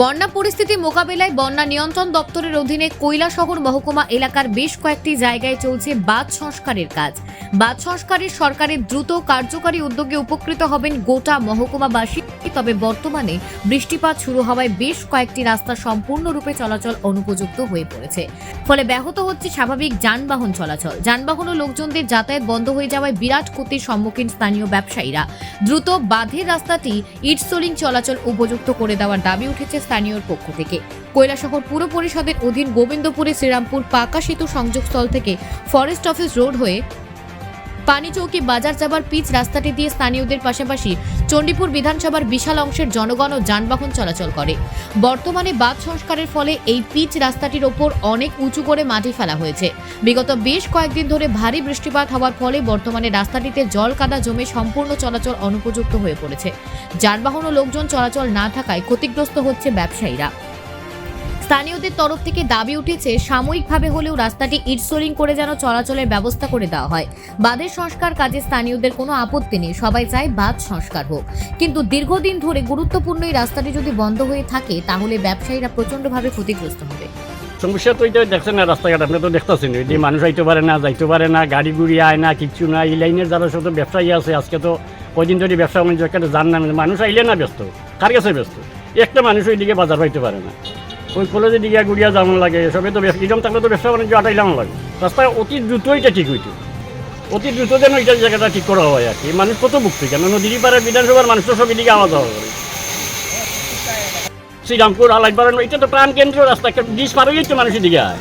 বন্যা পরিস্থিতি মোকাবেলায় বন্যা নিয়ন্ত্রণ দপ্তরের অধীনে কৈলাসহর মহকুমা এলাকার বেশ কয়েকটি জায়গায় চলছে বাঁধ সংস্কারের কাজ। বাঁধ সংস্কারের সরকারের দ্রুত কার্যকারী উদ্যোগে উপকৃত হবেন গোটা মহকুমাবাসী। তবে বর্তমানে বৃষ্টিপাত শুরু হওয়ায় বেশ কয়েকটি রাস্তা সম্পূর্ণরূপে চলাচল অনুপযুক্ত হয়ে পড়েছে। ফলে ব্যাহত হচ্ছে স্বাভাবিক যানবাহন চলাচল। যানবাহন ও লোকজনদের যাতায়াত বন্ধ হয়ে যাওয়ায় বিরাট ক্ষতির সম্মুখীন স্থানীয় ব্যবসায়ীরা। দ্রুত বাঁধের রাস্তাটি ইটসোলিং চলাচল উপযুক্ত করে দেওয়ার দাবি উঠেছে স্থানীয়র পক্ষ থেকে। কৈলাসহর পুর পরিষদের অধীন গোবিন্দপুরে শ্রীরামপুর পাকা সেতু সংযোগস্থল থেকে ফরেস্ট অফিস রোড হয়ে পানিচৌকি বাজার যাবার পিচ রাস্তাটি দিয়ে স্থানীয়দের পাশাপাশি চণ্ডীপুর বিধানসভার বিশাল অংশের জনগণ ও যানবাহন চলাচল করে। বর্তমানে বাঁধ সংস্কারের ফলে এই পিচ রাস্তাটির ওপর অনেক উঁচু করে মাটি ফেলা হয়েছে। বিগত বেশ কয়েকদিন ধরে ভারী বৃষ্টিপাত হওয়ার ফলে বর্তমানে রাস্তাটিতে জল কাদা জমে সম্পূর্ণ চলাচল অনুপযুক্ত হয়ে পড়েছে। যানবাহন ও লোকজন চলাচল না থাকায় ক্ষতিগ্রস্ত হচ্ছে ব্যবসায়ীরা। স্থানীয়দের তরফ থেকে দাবি উঠেছে, সাময়িকভাবে হলেও রাস্তাটি ইটসোলিং করে যেন চলাচলের ব্যবস্থা করে দেওয়া হয়। বাঁধের সংস্কার কাজে স্থানীয়দের কোনো আপত্তি নেই, সবাই চায় বাঁধ সংস্কার হোক। কিন্তু দীর্ঘদিন ধরে গুরুত্বপূর্ণ এই রাস্তাটি যদি বন্ধ হয়ে থাকে, তাহলে ব্যবসায়ীরা প্রচণ্ডভাবে ক্ষতিগ্রস্ত হবে। সমস্যা তো এটা দেখছেন না রাস্তাঘাট, আপনি তো দেখতেছেন। এটি মানুষ আইতে পারে না, যাইতে পারে না, গাড়ি গুড়ি আয় না, কিচ্ছু না, এই লাইনের যারা শুধু ব্যবসায়ী আছে, আজকে তো কদিন ধরে ব্যবসা বাণিজ্য একটা জান না মানুষ আইলে না ব্যস্ত, কার কাছে ব্যস্ত? একটা মানুষ ওইদিকে বাজার পাইতে পারে না। ওই কলেজের দিকে গুড়িয়া যেমন লাগে সবে তো এরকম থাকলে তো ব্যবসা বাণিজ্য আটাইলাম লাগে। রাস্তা অতি দ্রুত এটা ঠিক হইতো অতি দ্রুত যেন এটা জায়গাটা ঠিক করা হয় আর কি। মানুষ কত ভুগছে কেন নদীর পাড়ে বিধানসভার মানুষ তো সব এদিকে হওয়া করে শ্রীরামপুর আলাইপাড়া এটা তো প্রাণ কেন্দ্র রাস্তা একটা ব্রিজ পার হয়েই তো মানুষের দিকে আয়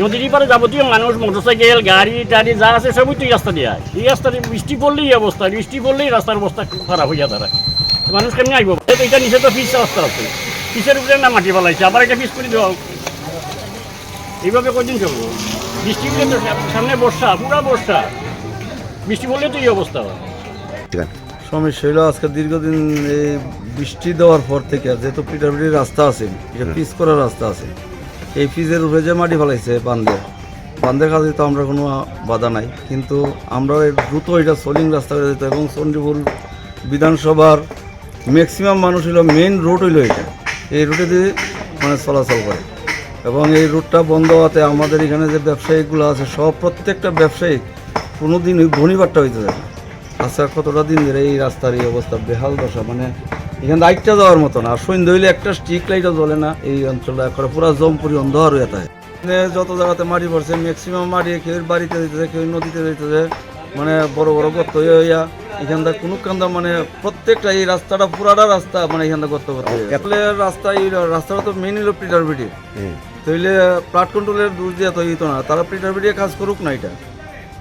নদীর পারে যাবতীয় মানুষ মোটরসাইকেল গাড়ি টাড়ি যা আছে সবই তো এই রাস্তা দিয়ে আয় এই রাস্তা বৃষ্টি পড়লেই অবস্থা বৃষ্টি পড়লেই রাস্তার অবস্থা খারাপ হইয়া দাঁড়ায় তো মানুষ কেমনি আইব তো এটা নিচে তো পিস রাস্তা আছে। পিসের উপরে না মাটি ফেলাইছে? আবার এটা পিস করে দেওয়া। এইভাবে কদিন চলবো? বৃষ্টি পড়লে তো সামনে বর্ষা পুরা বর্ষা। বৃষ্টি পড়লে তো এই অবস্থা হয়। সমস্যা হলো আজকে দীর্ঘদিন এই বৃষ্টি দেওয়ার পর থেকে যেহেতু পিটাপিটির রাস্তা আছে এটা পিচ করার রাস্তা আছে এই পিচের উপরে যে মাটি ফেলাইছে বান্ধের বান্ধের কাজে তো আমরা কোনো বাধা নাই কিন্তু আমরা এই দ্রুত এটা সোলিং রাস্তা করে দিতে এবং চণ্ডীপুর বিধানসভার ম্যাক্সিমাম মানুষ হলো মেইন রোড হইল এটা। এই রুটে দিয়ে মানে চলাচল করে। এবং এই রুটটা বন্ধ হওয়াতে আমাদের এখানে যে ব্যবসায়িকগুলো আছে, সব প্রত্যেকটা ব্যবসায়ী কোনো দিন ঘূর্ণিবারটা হইতে যায় আচ্ছা কতটা দিন ধরে এই রাস্তার এই অবস্থা, বেহাল দশা মানে এখানে লাইটটা যাওয়ার মতো না আর সন্ধ্যা হইলে একটা স্ট্রিক লাইটও জ্বলে না এই অঞ্চলটা করে পুরো জমপুরি অন্ধকার হয়ে থাকে। এখানে যত জায়গাতে মাটি পড়ছে ম্যাক্সিমাম মাটি কেউ বাড়িতে দিতেছে কেউ নদীতে দিতেছে মানে বড় বড় গর্ত হইয়া এখানটা কোনো কান্দা মানে প্রত্যেকটা এই রাস্তাটা পুরাটা রাস্তা মানে এখানটা করতে করতে তাহলে রাস্তা এই রাস্তাটা তো মেইন হলো পিটারবিটি তাইলে প্লাট কন্ট্রোলের দূর দিয়ে তো হইতো না। তারা পিটারবিটি কাজ করুক না এটা।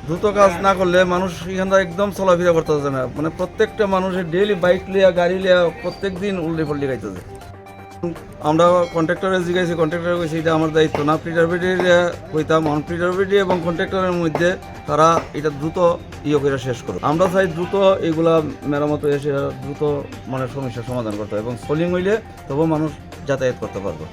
দ্রুত কাজ না করলে মানুষ এখানটা একদম চলাফিরা করতে না। মানে প্রত্যেকটা মানুষের ডেইলি বাইক লিয়া গাড়ি লিয়া প্রত্যেক দিন উল্টে পাল্টে গাইতেছে। আমরা কন্ট্রাক্টরে জিজ্ঞাসি কন্ট্রাক্টর কইছি, এটা আমার দায়িত্ব না। প্রিটারবিটির কইতাম অন প্রিটারবিটি এবং কন্ট্রাক্টরের মধ্যে তারা এটা দ্রুত ইয়ে করে শেষ করো আমরা চাই দ্রুত এগুলা মেরামত এসে দ্রুত মানে সমস্যার সমাধান করতে হবে এবং সোলিং হইলে তবু মানুষ যাতায়াত করতে পারবে।